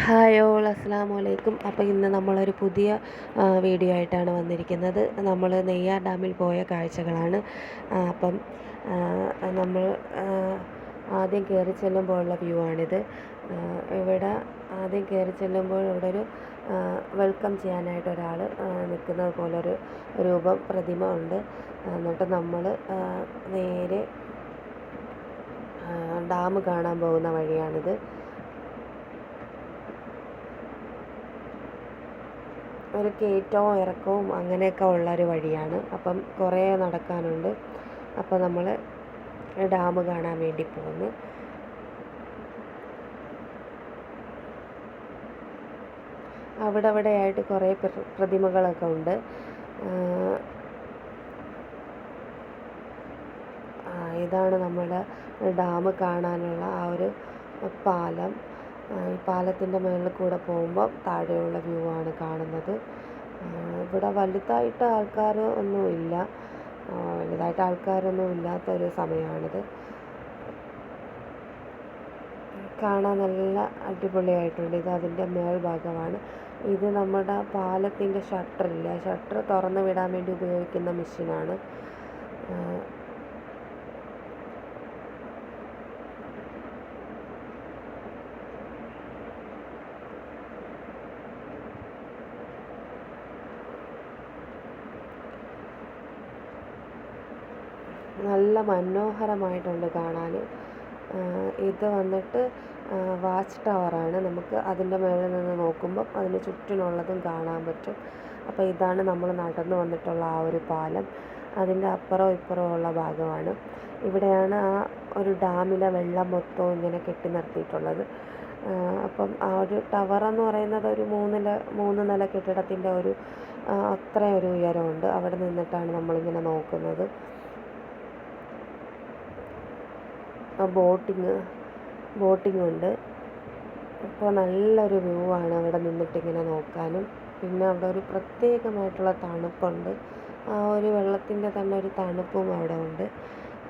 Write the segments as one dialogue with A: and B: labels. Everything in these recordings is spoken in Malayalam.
A: ഹായ് ഓൾ അലൈക്കും. വലൈക്കും അപ്പോൾ ഇന്ന് നമ്മളൊരു പുതിയ വീഡിയോ ആയിട്ടാണ് വന്നിരിക്കുന്നത്. നമ്മൾ നെയ്യാർ ഡാമിൽ പോയ കാഴ്ചകളാണ്. അപ്പം നമ്മൾ ആദ്യം കയറി ചെല്ലുമ്പോഴുള്ള വ്യൂ ആണിത്. ഇവിടെ ആദ്യം കയറി ചെല്ലുമ്പോൾ ഇവിടെ ഒരു വെൽക്കം ചെയ്യാനായിട്ട് ഒരാൾ നിൽക്കുന്നത് ഒരു രൂപം പ്രതിമ ഉണ്ട്. എന്നിട്ട് നമ്മൾ നേരെ ഡാം കാണാൻ പോകുന്ന വഴിയാണിത്. ഒരു കയറ്റവും ഇറക്കവും അങ്ങനെയൊക്കെ ഉള്ള ഒരു വഴിയാണ്. അപ്പം കുറേ നടക്കാനുണ്ട്. അപ്പോൾ നമ്മൾ ഡാം കാണാൻ വേണ്ടി പോകുന്നു. അവിടെ അവിടെ ആയിട്ട് കുറേ പ്രതിമകളൊക്കെ ഉണ്ട്. ഇതാണ് നമ്മുടെ ഡാം കാണാനുള്ള ആ ഒരു പാലം. ഈ പാലത്തിന്റെ മുകളിൽ കൂടെ പോകുമ്പോൾ താഴെയുള്ള വ്യൂ ആണ് കാണുന്നത്. ഇവിടെ വലുതായിട്ട് ആൾക്കാർ ഒന്നും ഇല്ല. വലുതായിട്ട് ആൾക്കാരൊന്നും ഇല്ലാത്ത ഒരു സമയമാണിത്. കാണാൻ നല്ല അടിപൊളിയായിട്ടുണ്ട്. ഇത് അതിന്റെ മേൽഭാഗമാണ്. ഇത് നമ്മുടെ പാലത്തിന്റെ ഷട്ടറില്ല? ഷട്ടർ തുറന്ന് വിടാൻ വേണ്ടി ഉപയോഗിക്കുന്ന മെഷീനാണ്. നല്ല മനോഹരമായിട്ടുണ്ട് കാണാൻ. ഇത് വന്നിട്ട് വാച്ച് ടവറാണ്. നമുക്ക് അതിന്റെ മുകളിൽ നിന്ന് നോക്കുമ്പം അതിന് ചുറ്റിനുള്ളതും കാണാൻ പറ്റും. അപ്പോൾ ഇതാണ് നമ്മൾ നടന്നു വന്നിട്ടുള്ള ആ ഒരു പാലം. അതിന്റെ അപ്പുറവും ഇപ്പുറവും ഉള്ള ഭാഗമാണ്. ഇവിടെയാണ് ആ ഒരു ഡാമിലെ വെള്ളം മൊത്തവും ഇങ്ങനെ കെട്ടി നിർത്തിയിട്ടുള്ളത്. അപ്പം ആ ഒരു ടവർ എന്ന് പറയുന്നത് ഒരു മൂന്ന് മൂന്ന് നില കെട്ടിടത്തിന്റെ ഒരു അത്രയും ഒരു ഉയരമുണ്ട്. അവിടെ നിന്നിട്ടാണ് നമ്മളിങ്ങനെ നോക്കുന്നത്. ബോട്ടിങ് ബോട്ടിംഗ് ഉണ്ട് അപ്പോൾ നല്ലൊരു വ്യൂ ആണ് അവിടെ നിന്നിട്ട് ഇങ്ങനെ നോക്കാനും. പിന്നെ അവിടെ ഒരു പ്രത്യേകമായിട്ടുള്ള തണുപ്പുണ്ട്. ആ ഒരു വെള്ളത്തിന്റെ തന്നെ ഒരു തണുപ്പും അവിടെ ഉണ്ട്.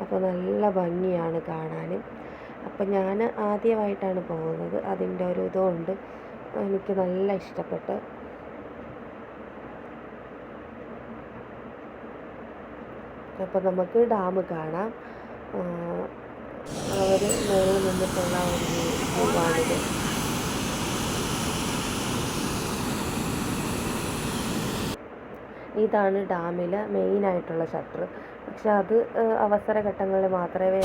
A: അപ്പോൾ നല്ല ഭംഗിയാണ് കാണാനും. അപ്പോൾ ഞാൻ ആദ്യമായിട്ടാണ് പോകുന്നത്. അതിന്റെ ഒരു ഇതുകൊണ്ട് എനിക്ക് നല്ല ഇഷ്ടപ്പെട്ട്. അപ്പോൾ നമുക്ക് ഡാം കാണാം. മുകളിൽ ഒരു വ്യൂവാണിത് ഇതാണ് ഡാമിലെ മെയിനായിട്ടുള്ള ഷട്ടർ. പക്ഷെ അത് അവസര ഘട്ടങ്ങളിൽ മാത്രമേ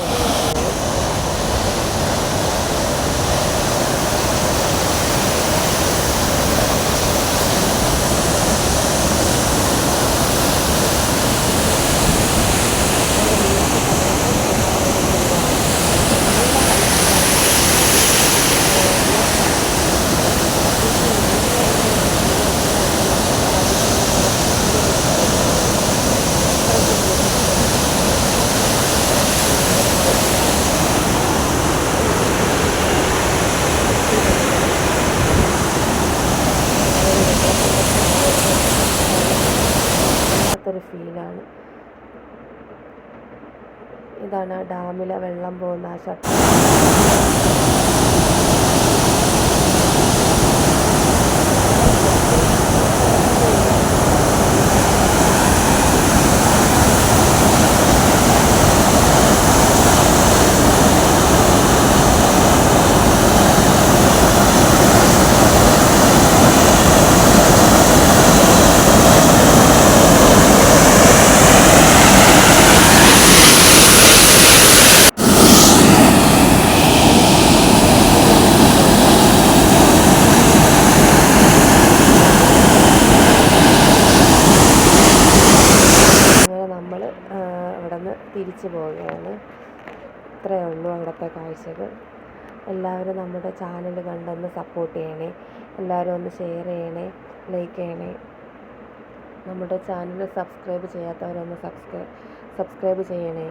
A: വല്ലാത്തൊരു ഫീലാണ്. ഇതാണ് ആ ഡാമിലെ വെള്ളം പോകുന്ന ആ ഷട്ടർ. തിരിച്ചു പോവുകയാണ്. ഇത്രയേ ഉള്ളൂ അവിടുത്തെ കാഴ്ചകൾ. എല്ലാവരും നമ്മുടെ ചാനൽ കണ്ടൊന്ന് സപ്പോർട്ട് ചെയ്യണേ. എല്ലാവരും ഒന്ന് ഷെയർ ചെയ്യണേ. ലൈക്ക് ചെയ്യണേ. നമ്മുടെ ചാനൽ സബ്സ്ക്രൈബ് ചെയ്യാത്തവരൊന്ന് സബ്സ്ക്രൈബ് സബ്സ്ക്രൈബ് ചെയ്യണേ.